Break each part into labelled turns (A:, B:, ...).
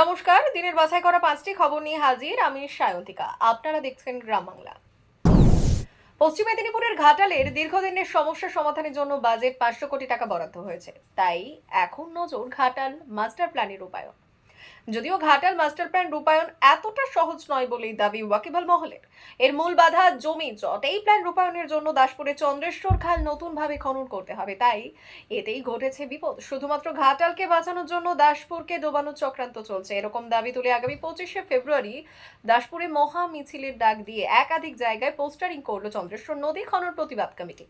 A: নমস্কার, দিনের বাছাই করা পাঁচটি খবর নিয়ে হাজির আমি সায়ন্তিকা। আপনারা দেখছেন গ্রাম বাংলা। পশ্চিম মেদিনীপুরের ঘাটালের দীর্ঘদিনের সমস্যা সমাধানের জন্য বাজেট পাঁচশো কোটি টাকা বরাদ্দ হয়েছে। তাই এখন নজর ঘাটাল মাস্টার প্ল্যানের রূপায়ণ যদিও ঘাটাল মাস্টার প্ল্যান রূপায়ণ এতটা সহজ নয় বলেই দাবি ওয়াকিবল মহলের। এর মূল বাধা জমি জট। এই প্ল্যান রূপায়ণের জন্য দাসপুরে চন্দ্রেশ্বর খাল নতুনভাবে খনন করতে হবে। তাই এতেই ঘটেছে বিপদ। শুধুমাত্র ঘাটালকে বাঁচানোর জন্য দাসপুরকে ডোবানোর চক্রান্ত চলছে। এরকম দাবি তুলে আগামী পঁচিশে ফেব্রুয়ারি দাসপুরে মহা মিছিলের ডাক দিয়ে একাধিক জায়গায় পোস্টারিং করল চন্দ্রেশ্বর নদী খনন প্রতিবাদ কমিটি।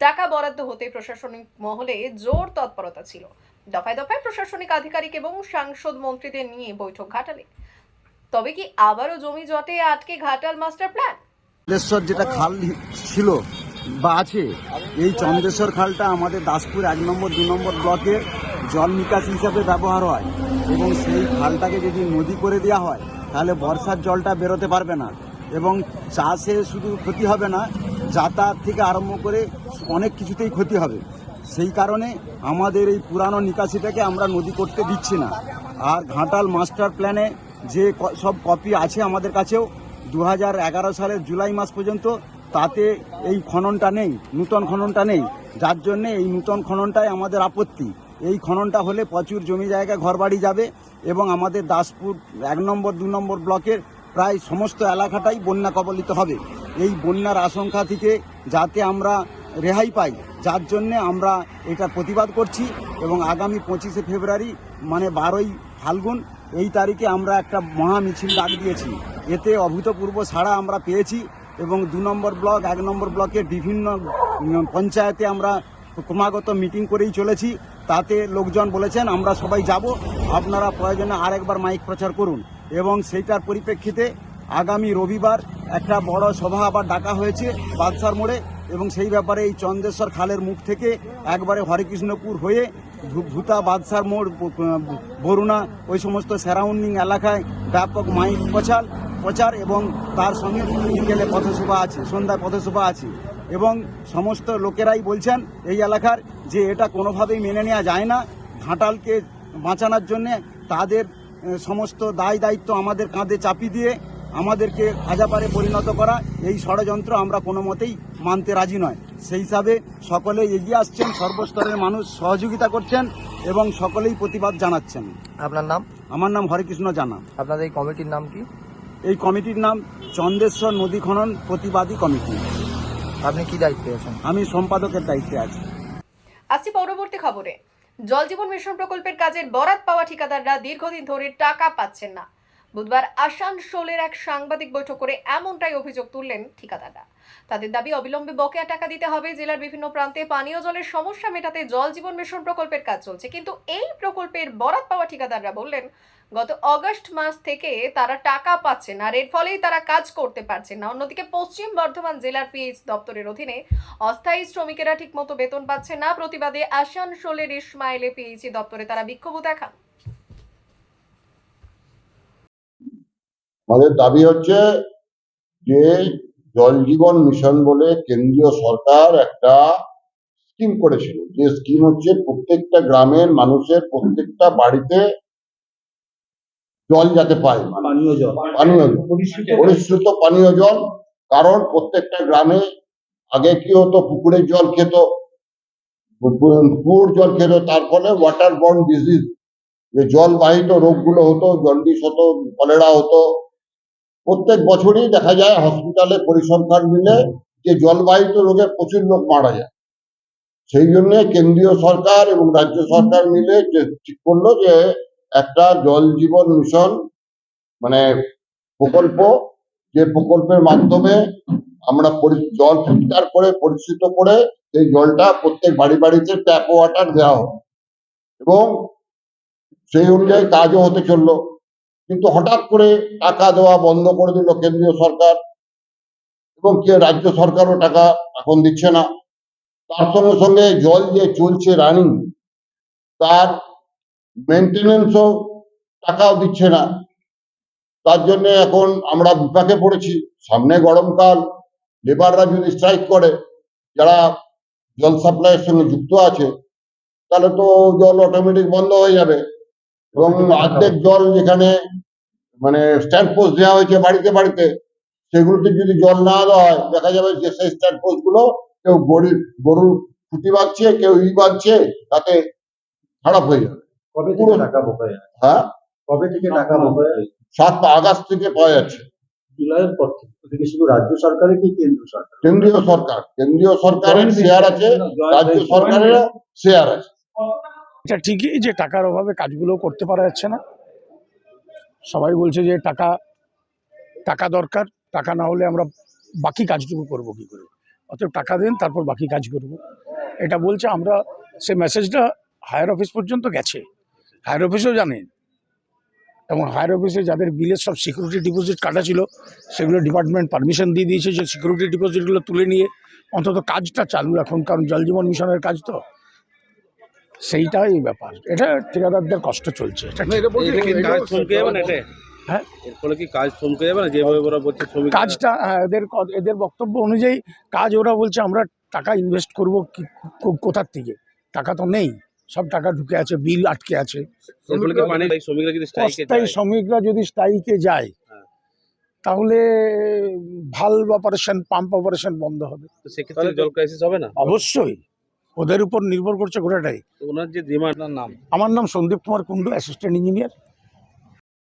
A: টাকা বরাদ্দ হতে প্রশাসনিক মহলে জোর তৎপরতা ছিল। দফায় দফায় প্রশাসনিক আধিকারিক এবং সাংসদ মন্ত্রীদের নিয়ে বৈঠক ঘাটালে। তবে কি আবারও জমি জটে আটকে ঘাটাল মাস্টার প্ল্যান?
B: যেটা খাল ছিল বা আছে, এই চন্দ্রেশ্বর খালটা আমাদের দাসপুর এক নম্বর, দু নম্বর ব্লকের জল নিকাশি হিসাবে ব্যবহার হয় এবং সেই খালটাকে যদি নদী করে দেওয়া হয়, তাহলে বর্ষার জলটা বেরোতে পারবে না এবং চাষে শুধু ক্ষতি হবে না, যাতায়াত থেকে আরম্ভ করে অনেক কিছুতেই ক্ষতি হবে। সেই কারণে আমাদের এই পুরানো নিকাশিটাকে আমরা নদী করতে দিচ্ছি না। আর ঘাটাল মাস্টার প্ল্যানে যে সব কপি আছে আমাদের কাছেও দু হাজার এগারো সালের জুলাই মাস পর্যন্ত তাতে এই খননটা নেই, নূতন খননটা নেই। যার জন্যে এই নূতন খননটাই আমাদের আপত্তি। এই খননটা হলে প্রচুর জমি জায়গা ঘরবাড়ি যাবে এবং আমাদের দাসপুর এক নম্বর, দু নম্বর ব্লকের প্রায় সমস্ত এলাকাটাই বন্যা কবলিত হবে। এই বন্যার আশঙ্কা থেকে যাতে আমরা রেহাই পাই, যার জন্যে আমরা এটা প্রতিবাদ করছি এবং আগামী পঁচিশে ফেব্রুয়ারি মানে বারোই ফাল্গুন, এই তারিখে আমরা একটা মহা মিছিল ডাক দিয়েছি। এতে অভূতপূর্ব সাড়া আমরা পেয়েছি এবং দু নম্বর ব্লক, এক নম্বর ব্লকে বিভিন্ন পঞ্চায়েতে আমরা ক্রমাগত মিটিং করেই চলেছি। তাতে লোকজন বলেছেন, আমরা সবাই যাব, আপনারা প্রয়োজনে আরেকবার মাইক প্রচার করুন। এবং সেইটার পরিপ্রেক্ষিতে আগামী রবিবার একটা বড় সভা আবার ডাকা হয়েছে বাদশার মোড়ে। এবং সেই ব্যাপারে এই চন্দ্রেশ্বর খালের মুখ থেকে একবারে হরেকৃষ্ণপুর হয়ে ভূতা বাদশার মোড় বরুণা, ওই সমস্ত সারাউন্ডিং এলাকায় ব্যাপক মাইক প্রচার প্রচার এবং তার সঙ্গে বিকেলে পথসভা আছে, সন্ধ্যায় পথসভা আছে। এবং সমস্ত লোকেরাই বলছেন এই এলাকার যে এটা কোনোভাবেই মেনে নেওয়া যায় না। ঘাটালকে বাঁচানোর জন্যে তাদের সমস্ত দায় দায়িত্ব আমাদের কাঁধে চাপি দিয়ে আমাদেরকে হাজাপারে পরিণত করা এই ষড়যন্ত্র আমরা কোনো মতেই মানতে রাজি নয়। সেই হিসাবে সকলে এগিয়ে আসছেন সর্বস্তরের মানুষ সহযোগিতা করছেন এবং সকলেই প্রতিবাদ জানাচ্ছেন।
C: আপনার নাম?
B: আমার নাম হরেকৃষ্ণ জানা।
C: আপনাদের এই কমিটির নাম কি?
B: এই কমিটির নাম চন্দ্রেশ্বর নদী খনন প্রতিবাদী কমিটি।
C: আপনি কি দায়িত্বে আছেন?
B: আমি সম্পাদকের দায়িত্বে আছি।
A: আসছি পরবর্তী খবরে। জল জীবন মিশন প্রকল্পের কাজের বরাত পাওয়া ঠিকাদাররা দীর্ঘদিন ধরে টাকা পাচ্ছেন না। বুধবার আসানসোলের এক সাংবাদিক বৈঠক করে এমনটাই অভিযোগ তুললেন ঠিকাদাররা। তাদের দাবি, অবিলম্বে বকেয়া টাকা দিতে হবে, জেলার বিভিন্ন প্রান্তে পানীয় জলের সমস্যা মেটাতে জল জীবন মিশন প্রকল্পের কাজ চলছে। কিন্তু এই প্রকল্পের বরাত পাওয়া ঠিকাদাররা বললেন, গত অগস্ট মাস থেকে তারা টাকা পাচ্ছেন আর এর ফলেই তারা কাজ করতে পারছেন না। অন্যদিকে পশ্চিম বর্ধমান জেলার পিএইচ দপ্তরের অধীনে অস্থায়ী শ্রমিকেরা ঠিকমতো বেতন পাচ্ছে না। প্রতিবাদে আসানসোলের ইসমাইলে পিএইচি দপ্তরে তারা বিক্ষোভ দেখান।
D: আমাদের দাবি হচ্ছে যে জল জীবন মিশন বলে কেন্দ্রীয় সরকার একটা স্কিম করেছিল। যে স্কিম হচ্ছে প্রত্যেকটা গ্রামের মানুষের প্রত্যেকটা বাড়িতে জল যাতে পায়। পানীয় জল। পানীয় জল। পরিশ্রুত পানীয় জল। কারণ প্রত্যেকটা গ্রামে আগে কি হতো পুকুরের জল খেত পুকুর জল খেত তার ফলে ওয়াটার বর্ন ডিজিজ যে জলবাহিত রোগগুলো হতো জন্ডিস হতো কলেরা হতো প্রত্যেক বছরই দেখা যায় হসপিটালে পরিসংখ্যান মিলে যে জলবাহিত রোগে প্রচুর লোক মারা যায়। সেই জন্য কেন্দ্রীয় সরকার এবং রাজ্য সরকার মিলে ঠিক করল যে একটা জল জীবন মিশন মানে প্রকল্প, যে প্রকল্পের মাধ্যমে আমরা জল ফিল্টার করে পরিচিত করে সেই জলটা প্রত্যেক বাড়ি বাড়িতে ট্যাপ ওয়াটার দেওয়া হবে এবং সেই অনুযায়ী কাজও হতে চলল। কিন্তু হঠাৎ করে টাকা দেওয়া বন্ধ করে দিল কেন্দ্রীয় সরকার এবং রাজ্য সরকারও টাকা এখন দিচ্ছে না। তার সঙ্গে সঙ্গে জল যে চলছে রানিং তার মেনটেনেন্সও টাকাও দিচ্ছে না। তার জন্য এখন আমরা বিপাকে পড়েছি। সামনে গরমকাল লেবাররা যদি স্ট্রাইক করে, যারা জল সাপ্লাইয়ের সঙ্গে যুক্ত আছে, তাহলে তো জল অটোমেটিক বন্ধ হয়ে যাবে। এবং অর্ধেক জল যেখানে মানে স্ট্যান্ড পোস্ট দেওয়া হয়েছে বাড়িতে বাড়িতে সেগুলোতে যদি জল না দেওয়া হয় দেখা যাবে যে সেই স্ট্যান্ড পোস্টগুলো কেউ গরুর গরুর খুঁটি বাঁধছে কেউ ই বাঁধছে তাতে খারাপ হয়ে যাবে।
E: কবে থেকে টাকা
D: হ্যাঁ
E: কবে থেকে টাকা বকেয়া
D: সাত আগস্ট থেকে পাওয়া যাচ্ছে।
E: জুলাইয়ের পর থেকে। শুধু রাজ্য সরকারের কি কেন্দ্র সরকার
D: কেন্দ্রীয় সরকার। কেন্দ্রীয় সরকারের শেয়ার আছে রাজ্য সরকারের শেয়ার আছে।
F: এটা ঠিকই যে টাকার অভাবে কাজগুলো করতে পারা যাচ্ছে না। সবাই বলছে যে টাকা টাকা দরকার, টাকা না হলে আমরা বাকি কাজটুকু করব কি করে? অতএব টাকা দেন, তারপর বাকি কাজ করব। এটা বলছে, আমরা সে মেসেজটা হায়ার অফিস পর্যন্ত গেছে। হায়ার অফিসও জানেন এবং হায়ার অফিসে যাদের বিলের সব সিকিউরিটি ডিপোজিট কাটা ছিল, সেগুলো ডিপার্টমেন্ট পারমিশন দিয়ে দিয়েছে যে সিকিউরিটি ডিপোজিটগুলো তুলে নিয়ে অন্তত কাজটা চালু এখন কারণ জল জীবন মিশনের কাজ তো। সেইটাই ব্যাপার। এটা ঠিকাদারদের কষ্ট চলছে। এটা হ্যাঁ?
G: ফলে কি কাজ থমকে যাবে না? যেভাবে ওরা বলছে
F: কাজটা হ্যাঁ, এদের এদের বক্তব্য অনুযায়ী কাজ ওরা বলছে আমরা টাকা ইনভেস্ট করব কোথার থেকে? টাকা তো নেই। সব টাকা ঢুকে আছে বিল আটকে আছে। অস্থায়ী শ্রমিকরা যদি স্ট্রাইকে যায়
G: হ্যাঁ।
F: তাহলে ভালো অপারেশন পাম্প অপারেশন বন্ধ হবে।
G: সেক্ষেত্রে জল ক্রাইসিস হবে না?
F: অবশ্যই। ওদের উপর নির্ভর করছে গোটাটাই
G: ওনার যে ডিমান্ড নাম?
F: আমার নাম সন্দীপ কুমার কুন্ডু অ্যাসিস্ট্যান্ট ইঞ্জিনিয়ার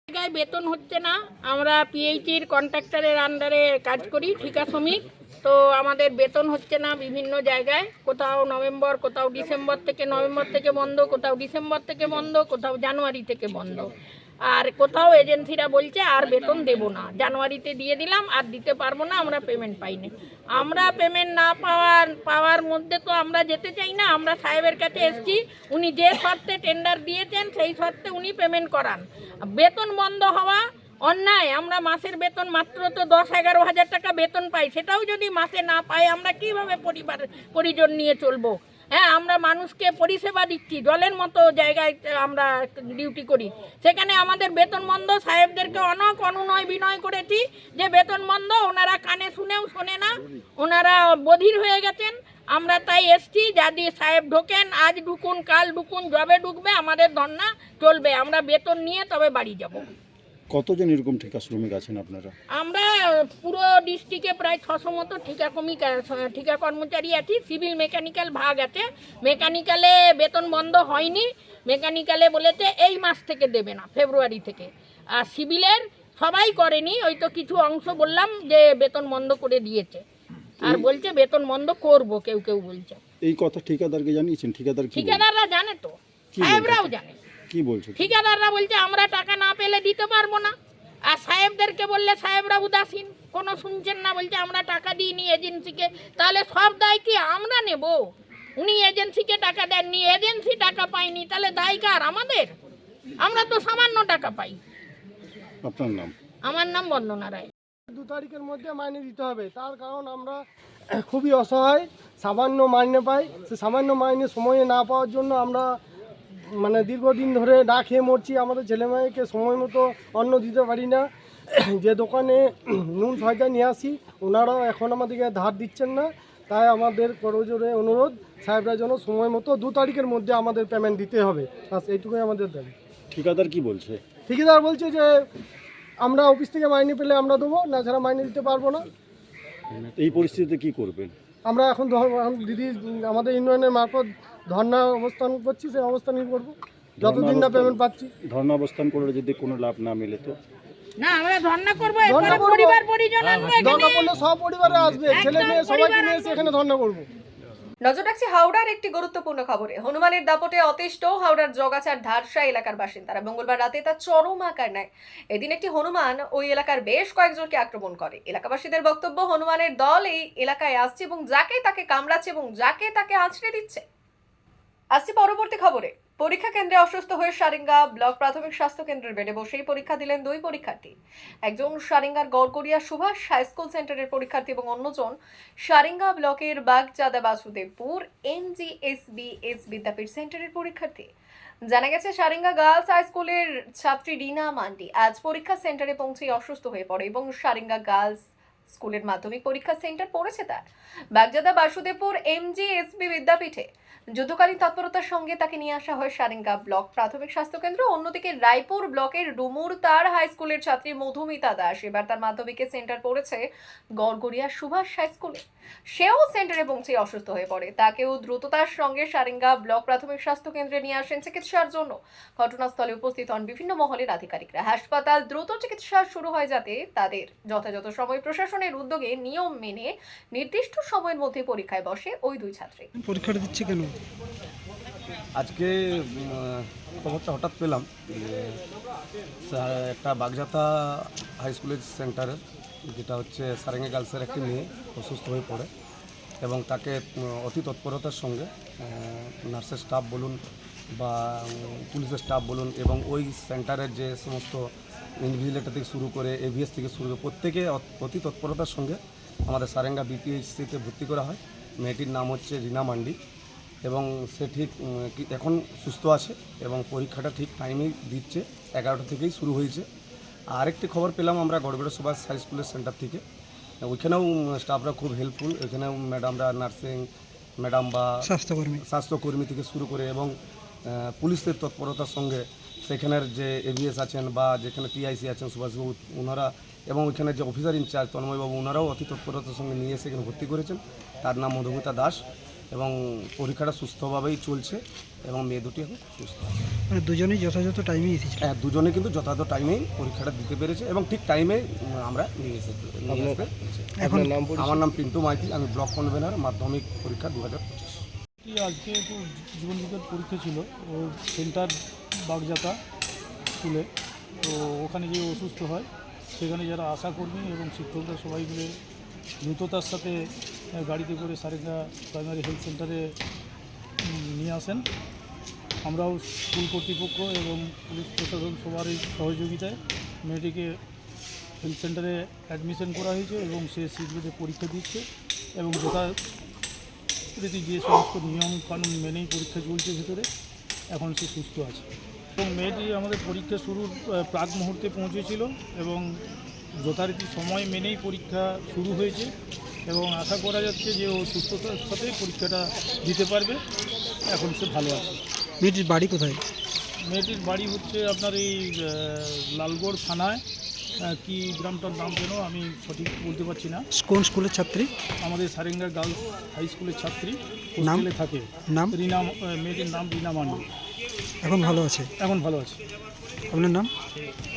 H: জায়গায় বেতন হচ্ছে না আমরা পিএইচির কন্ট্রাক্টরের আন্ডারে কাজ করি ঠিকা শ্রমিক। তো আমাদের বেতন হচ্ছে না বিভিন্ন জায়গায় কোথাও নভেম্বর কোথাও ডিসেম্বর থেকে নভেম্বর থেকে বন্ধ কোথাও ডিসেম্বর থেকে বন্ধ কোথাও জানুয়ারি থেকে বন্ধ। আর কোথাও এজেন্সিরা বলছে আর বেতন দেব না। জানুয়ারিতে দিয়ে দিলাম, আর দিতে পারব না, আমরা পেমেন্ট পাইনি। আমরা পেমেন্ট না পাওয়ার পাওয়ার মধ্যে তো আমরা যেতে চাই না, আমরা সাহেবের কাছে এসেছি, উনি যে শর্তে টেন্ডার দিয়েছেন, সেই শর্তে উনি পেমেন্ট করান। বেতন বন্ধ হওয়া অন্যায়, আমরা মাসের বেতন মাত্র তো দশ এগারো হাজার টাকা বেতন পাই, সেটাও যদি মাসে না পাই, আমরা কীভাবে পরিবার, পরিজন নিয়ে চলবো? হ্যাঁ আমরা মানুষকে পরিষেবা দিচ্ছি, জলের মতো জায়গায় আমরা ডিউটি করি। সেখানে আমাদের বেতন বন্ধ সাহেবদেরকে অনেক অনুনয় বিনয় করেছি, যে বেতন বন্ধ ওনারা কানে শুনেও শোনে না, ওনারা বধির হয়ে গেছেন। আমরা তাই এসছি, যদি সাহেব ঢোকেন, আজ ঢুকুন, কাল ঢুকুন জবে ঢুকবে, আমাদের ধর্না চলবে। আমরা বেতন নিয়ে তবে বাড়ি যাব।
I: কতজন এরকম ঠিকা শ্রমিক আছেন আপনারা?
H: আমরা পুরো ডিস্ট্রিক্টে প্রায় ছশো মতো ঠিকা কমিক ঠিকা কর্মচারী আছি। সিভিল মেকানিক্যাল ভাগ আছে। মেকানিক্যালে বেতন বন্ধ হয়নি। মেকানিক্যালে বলেছে এই মাস থেকে দেবে না ফেব্রুয়ারি থেকে। আর সিভিলের সবাই করেনি ওই তো কিছু অংশ বললাম যে বেতন বন্ধ করে দিয়েছে। আর বলছে বেতন বন্ধ করব কেউ কেউ বলছে।
I: এই কথা ঠিকাদারকে জানিয়েছেন? ঠিকাদার
H: ঠিকাদাররা জানে তো। সাহেবরাও জানে।
I: কি বলছে
H: ঠিকাদাররা বলছে আমরা টাকা না পেলে দিতে পারব না। আর সাহেবদেরকে বললে সাহেবরা উদাসীন কোনো শুনছেন না? বলছে আমরা টাকা দিইনি এজেন্সিকে। তাহলে সব দায় কি আমরা নেব? উনি এজেন্সিকে টাকা দেননি এজেন্সি টাকা পায়নি তাহলে দায় কার? আমাদের? আমরা তো সামান্য টাকা পাই।
I: আপনার নাম?
H: আমার নাম বন্দনা রায়।
J: দু তারিখের মধ্যে মাইনে দিতে হবে। তার কারণ আমরা খুবই অসহায় সামান্য মাইনে পাই। সে সামান্য মাইনে সময়ে না পাওয়ার জন্য আমরা মানে দীর্ঘদিন ধরে না খেয়ে মরছি আমাদের ছেলেমেয়েকে সময় মতো অন্ন দিতে পারি না। যে দোকানে নুন সহায়তা নিয়ে আসি ওনারাও এখন আমাদেরকে ধার দিচ্ছেন না। তাই আমাদের করজোরে অনুরোধ সাহেবরা যেন সময় মতো দু তারিখের মধ্যে আমাদের পেমেন্ট দিতে হবে। বাস এইটুকুই আমাদের দাবি।
I: ঠিকাদার কি বলছে?
J: ঠিকাদার বলছে যে আমরা অফিস থেকে মাইনে পেলে আমরা দেবো না ছাড়া মাইনে দিতে পারব না।
I: এই পরিস্থিতিতে কি করবেন?
J: আমরা এখন ধর- এখন দিদি আমাদের ইউনিয়নের মারফত ধর্না অবস্থান করছি সেই অবস্থানই করব। যতদিন না পেমেন্ট পাচ্ছি।
I: ধর্ণা অবস্থান করে যদি কোনো লাভ না মেলে তো?
H: না আমরা ধর্ণা করব এরপরে পরিবার পরিজন আনব এখানে।
J: দরকার পড়লে সব পরিবারে আসবে ছেলে মেয়ে সবাইকে নিয়ে এসে এখানে ধর্না করব।
A: নজর রাখছি হাওড়ার একটি গুরুত্বপূর্ণ খবরে। হনুমানের দাপটে অতিষ্ঠ হাওড়ার জগাচার ধারসা এলাকার বাসিন্দারা। মঙ্গলবার রাতে তা চরম আকার নেয়। এদিন একটি হনুমান ওই এলাকার বেশ কয়েকজনকে আক্রমণ করে। এলাকাবাসীদের বক্তব্য হনুমানের দল এই এলাকায় আসছে এবং যাকে তাকে কামড়াচ্ছে এবং যাকে তাকে আছড়ে দিচ্ছে। আসছি পরবর্তী খবরে। পরীক্ষা কেন্দ্রে অসুস্থ হয়ে সারেঙ্গা ব্লক প্রাথমিক স্বাস্থ্য কেন্দ্রের বেডে বসেই পরীক্ষা দিলেন দুই পরীক্ষার্থী। একজন সারেঙ্গার গড়গড়িয়া সুভাষ হাই স্কুল সেন্টারের পরীক্ষার্থী এবং অন্যজন সারেঙ্গা ব্লকের বাগজাদা বাসুদেবপুর এনজিএসবিএস বিদ্যাপীঠ সেন্টারের পরীক্ষার্থী। জানা গেছে, সারেঙ্গা গার্লস হাই স্কুলের ছাত্রী রিনা মান্ডি আজ পরীক্ষা সেন্টারে পৌঁছে অসুস্থ হয়ে পড়ে এবং সারেঙ্গা গার্লস স্কুলের মাধ্যমিক পরীক্ষা সেন্টার পড়েছে তার। বাগজাদা বাসুদেবপুর এমজিএসবি বিদ্যাপীঠে যুদ্ধকালীন তৎপরতার সঙ্গে তাকে নিয়ে আসা হয় সারেঙ্গা ব্লক প্রাথমিক স্বাস্থ্যকেন্দ্র অন্যদিকে রায়পুর ব্লকের ডুমুর তার হাই স্কুলের ছাত্রী মধুমিতা দাস এবার তার মাধ্যমিকে সেন্টার পড়েছে গড়গড়িয়া সুভাষ হাই স্কুলে। সেও সেন্টারে পৌঁছে অসুস্থ হয়ে পড়ে। তাকেও দ্রুততার সঙ্গে সারেঙ্গা ব্লক প্রাথমিক স্বাস্থ্য কেন্দ্রে নিয়ে আসেন চিকিৎসার জন্য। ঘটনাস্থলে উপস্থিত হন বিভিন্ন মহলের আধিকারিকরা। হাসপাতাল দ্রুত চিকিৎসা শুরু হয় যাতে তাদের যথাযথ সময় প্রশাসনের উদ্যোগে নিয়ম মেনে নির্দিষ্ট সময়ের মধ্যে পরীক্ষায় বসে ওই দুই ছাত্রী।
J: পরীক্ষাটা দিচ্ছে কেন?
K: আজকে খবরটা হঠাৎ পেলাম যে একটা বাগজাতা হাই স্কুলের সেন্টারের যেটা হচ্ছে সারেঙ্গে গার্লসের একটি মেয়ে অসুস্থ হয়ে পড়ে এবং তাকে অতি তৎপরতার সঙ্গে নার্সের স্টাফ বলুন বা পুলিশের স্টাফ বলুন এবং ওই সেন্টারের যে সমস্ত ইনভিজিলেটর থেকে শুরু করে এভিএস থেকে শুরু করে প্রত্যেকে অতি তৎপরতার সঙ্গে আমাদের সারেঙ্গা বিপিএইচসিতে ভর্তি করা হয়। মেয়েটির নাম হচ্ছে রিনা মান্ডি এবং সে ঠিক এখন সুস্থ আছে এবং পরীক্ষাটা ঠিক টাইমেই দিচ্ছে এগারোটা থেকেই শুরু হয়েছে। আরেকটি খবর পেলাম আমরা গড়গড়ে সুভাষ হাই স্কুলের সেন্টার থেকে। ওইখানেও স্টাফরা খুব হেল্পফুল ওইখানেও ম্যাডামরা নার্সিং ম্যাডাম বা
J: স্বাস্থ্যকর্মী।
K: স্বাস্থ্যকর্মী থেকে শুরু করে এবং পুলিশের তৎপরতার সঙ্গে সেখানের যে এভিএস আছেন বা যেখানে টিআইসি আছেন সুভাষবাবু ওনারা এবং ওইখানে যে অফিসার ইনচার্জ তন্ময়বাবু ওনারাও অতি তৎপরতার সঙ্গে নিয়ে এসে এখানে ভর্তি করেছেন। তার নাম মধুমিতা দাস এবং পরীক্ষাটা সুস্থভাবেই চলছে এবং মেয়ে দুটি এখন সুস্থ আছে।
J: মানে দুজনেই যথাযথ টাইমে এসেছে
K: হ্যাঁ দুজনে কিন্তু যথাযথ টাইমেই পরীক্ষাটা দিতে পেরেছে এবং ঠিক টাইমে আমরা নিয়ে এসে নিয়ে আসতে
J: এখন
K: আমার নাম পিন্টু মাইতি আমি ব্লক কনভেনার মাধ্যমিক পরীক্ষা দু হাজার
F: কি আজকে একটু জীবন বিজ্ঞান পরীক্ষা ছিল ওর সেন্টার বাগজাতা স্কুলে। তো ওখানে গিয়ে অসুস্থ হয়। সেখানে যারা আশাকর্মী এবং শিক্ষকরা সবাই মিলে দ্রুততার সাথে গাড়িতে করে সারেঙ্গা প্রাইমারি হেলথ সেন্টারে নিয়ে আসেন। আমরাও স্কুল কর্তৃপক্ষ এবং পুলিশ প্রশাসন সবারই সহযোগিতায় মেয়েটিকে হেলথ সেন্টারে অ্যাডমিশন করা হয়েছে এবং সে শীঘ্রতে পরীক্ষা দিচ্ছে এবং যথা রীতি যে সমস্ত নিয়ম কানুন মেনেই পরীক্ষা চলছে ভেতরে, এখন সে সুস্থ আছে। এবং মেয়েটি আমাদের পরীক্ষা শুরুর প্রাক মুহূর্তে পৌঁছেছিল এবং যথারীতি সময় মেনেই পরীক্ষা শুরু হয়েছে এবং আশা করা যাচ্ছে যে ও সুস্থতার সাথে পরীক্ষাটা দিতে পারবে। এখন সে ভালো আছে।
J: মেয়েটির বাড়ি কোথায়?
F: মেয়েটির বাড়ি হচ্ছে আপনার এই লালগড় থানায়। কি গ্রামটার নাম যেন আমি সঠিক বলতে পারছি না।
J: কোন স্কুলের ছাত্রী?
F: আমাদের সারেঙ্গা গার্লস হাই স্কুলের ছাত্রী।
J: নাম?
F: থাকে।
J: নাম?
F: রিনা মেয়েটির নাম রিনা মান্ডি
J: এখন ভালো আছে?
F: এখন ভালো আছে।
J: আপনার নাম?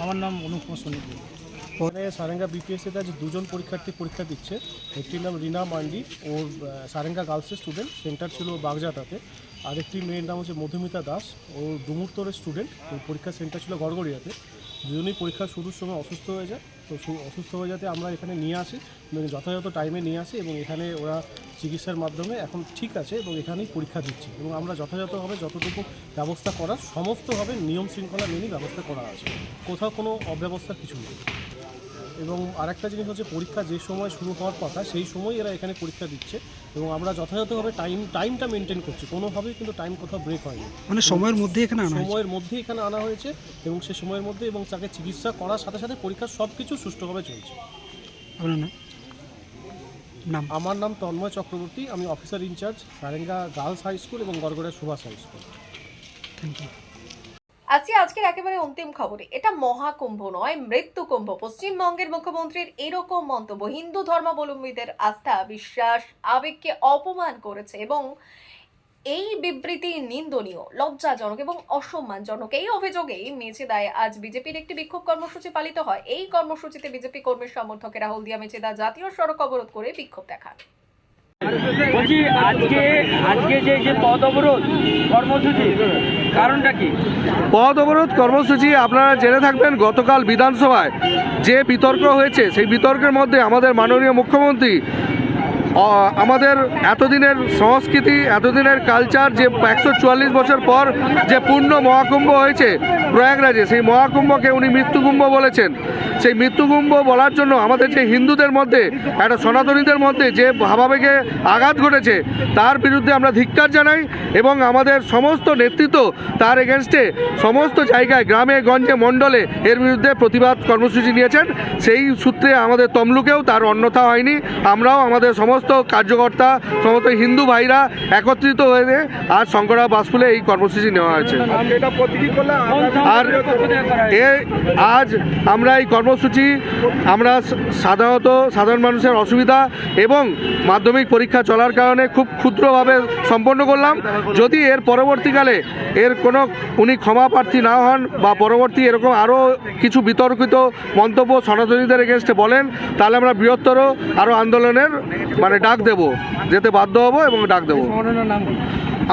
F: আমার নাম অনুপমা সনিক
J: পরে?
F: সারেঙ্গা বিপিএসসিতে আজ দুজন পরীক্ষার্থী পরীক্ষা দিচ্ছে একটির নাম রিনা মান্ডি ও সারেঙ্গা গার্লসের স্টুডেন্ট সেন্টার ছিল বাগজাটাতে। আরেকটি মেয়ের নাম হচ্ছে মধুমিতা দাস ও ডুমুরতরের স্টুডেন্ট ওর পরীক্ষা সেন্টার ছিল গড়গড়িয়াতে। দুজনেই পরীক্ষা শুরুর সময় অসুস্থ হয়ে যায়। তো অসুস্থ হয়ে যাতে আমরা এখানে নিয়ে আসি এবং যথাযথ টাইমে নিয়ে আসি এবং এখানে ওরা চিকিৎসার মাধ্যমে এখন ঠিক আছে এবং এখানেই পরীক্ষা দিচ্ছি এবং আমরা যথাযথভাবে যতটুকু ব্যবস্থা করার সমস্তভাবে নিয়ম শৃঙ্খলা মেনেই ব্যবস্থা করা আছে। কোথাও কোনো অব্যবস্থা কিছু নেই। এবং আরেকটা জিনিস হচ্ছে পরীক্ষা যে সময় শুরু হওয়ার কথা সেই সময় এরা এখানে পরীক্ষা দিচ্ছে এবং আমরা যথাযথভাবে টাইম টাইমটা মেনটেন করছি। কোনোভাবেই কিন্তু টাইম কোথাও ব্রেক হয়নি।
J: মানে সময়ের মধ্যে এখানে আনা
F: সময়ের মধ্যে এখানে আনা হয়েছে এবং সে সময়ের মধ্যে এবং তাকে চিকিৎসা করার সাথে সাথে পরীক্ষা সব কিছু সুষ্ঠুভাবে চলছে।
J: নাম?
F: আমার নাম তন্ময় চক্রবর্তী আমি officer in charge Saranga girls high school এবং Gargara Subhash high school.
J: Thank you
A: আজকে আজকের একেবারে অন্তিম খবরে। এটা মহাকুম্ভ নয় মৃত্যু কুম্ভ পশ্চিমবঙ্গের মুখ্যমন্ত্রীর এরকম মন্তব্য, হিন্দু ধর্মাবলম্বীদের আস্থা, বিশ্বাস, আবেগকে অপমান করেছে এবং এই বিবৃতি নিন্দনীয়, লজ্জাজনক এবং অসম্মানজনক। এই অভিযোগেই মেচেদায় আজ বিজেপির একটি বিক্ষোভ কর্মসূচি পালিত হয়। এই কর্মসূচিতে বিজেপি কর্মীর সমর্থকেরা হলদিয়া মেচেদা জাতীয় সড়ক অবরোধ করে বিক্ষোভ দেখান।
L: বলছি, আজকে আজকে যে যে পথ অবরোধ কর্মসূচি, কারণটা কি?
M: পথ অবরোধ কর্মসূচি আপনারা জেনে থাকবেন, গতকাল বিধানসভায় যে বিতর্ক হয়েছে, সেই বিতর্কের মধ্যে আমাদের মাননীয় মুখ্যমন্ত্রী আমাদের এতদিনের সংস্কৃতি, এতদিনের কালচার যে একশো চুয়াল্লিশ বছর পর যে পূর্ণ মহাকুম্ভ হয়েছে প্রয়াগরাজে, সেই মহাকুম্ভকে উনি মৃত্যুকুম্ভ বলেছেন। সেই মৃত্যুকুম্ভ বলার জন্য আমাদের যে হিন্দুদের মধ্যে, একটা সনাতনীদের মধ্যে যে ভাবাবেগে আঘাত ঘটেছে, তার বিরুদ্ধে আমরা ধিক্কার জানাই এবং আমাদের সমস্ত নেতৃত্ব তার এগেনস্টে সমস্ত জায়গায়, গ্রামে, গঞ্জে, মণ্ডলে এর বিরুদ্ধে প্রতিবাদ কর্মসূচি নিয়েছেন। সেই সূত্রে আমাদের তমলুকেও তার অন্যথা হয়নি। আমরাও আমাদের সমস্ত সমস্ত কার্যকর্তা সমস্ত হিন্দু ভাইরা একত্রিত হয়ে আজ শঙ্করা বাসফুলে এই কর্মসূচি নেওয়া হয়েছে। আর এ আজ আমরা এই কর্মসূচি আমরা সাধারণত সাধারণ মানুষের অসুবিধা এবং মাধ্যমিক পরীক্ষা চলার কারণে খুব ক্ষুদ্রভাবে সম্পন্ন করলাম। যদি এর পরবর্তীকালে এর কোনো উনি ক্ষমা প্রার্থী না হন বা পরবর্তী এরকম আরও কিছু বিতর্কিত মন্তব্য সনাতনীদের এগেনস্টে বলেন তাহলে আমরা বৃহত্তর আরও আন্দোলনের মানে ডাক দেব যেতে বাধ্য হব এবং ডাক দেব।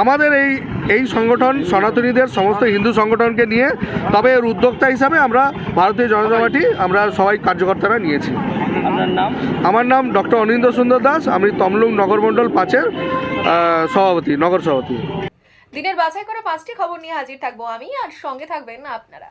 M: আমাদের এই এই সংগঠন সনাতনীদের সমস্ত হিন্দু সংগঠনকে নিয়ে তবে এর উদ্যোক্তা হিসাবে আমরা ভারতীয় জনতা পার্টি আমরা সবাই কার্যকর্তারা নিয়েছি। আমার নাম ডক্টর অনিন্দ সুন্দর দাস আমি তমলুক নগরমণ্ডল পাঁচের সভাপতি নগর সভাপতি।
A: দিনের বাছাই করা পাঁচটি খবর নিয়ে হাজির থাকব আমি আর সঙ্গে থাকবেন আপনারা।